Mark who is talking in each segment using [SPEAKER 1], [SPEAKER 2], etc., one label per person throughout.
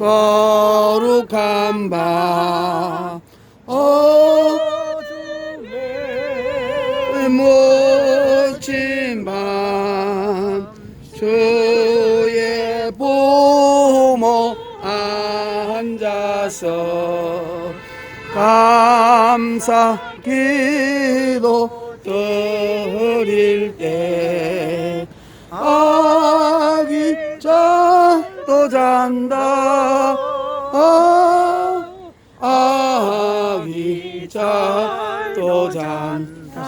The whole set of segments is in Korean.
[SPEAKER 1] 고요한 밤 모친 밤 주의 보모 앉아서 감사 기도 드릴 때. 자또 잔다. 아, 아기 자 또 잔다.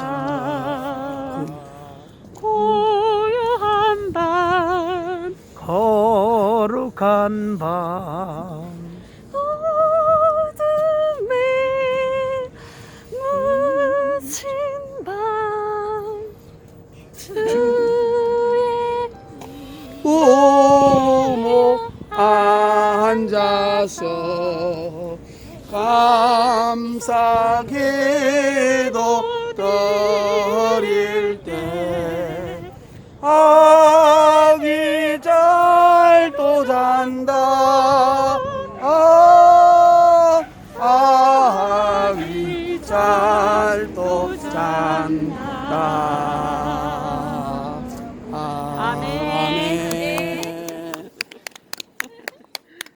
[SPEAKER 2] 고요한 밤
[SPEAKER 3] 거룩한 밤
[SPEAKER 1] 앉아서. 감사 기도 드릴 때 아기 잘또 잔다. 아, 아기 잘또 잔다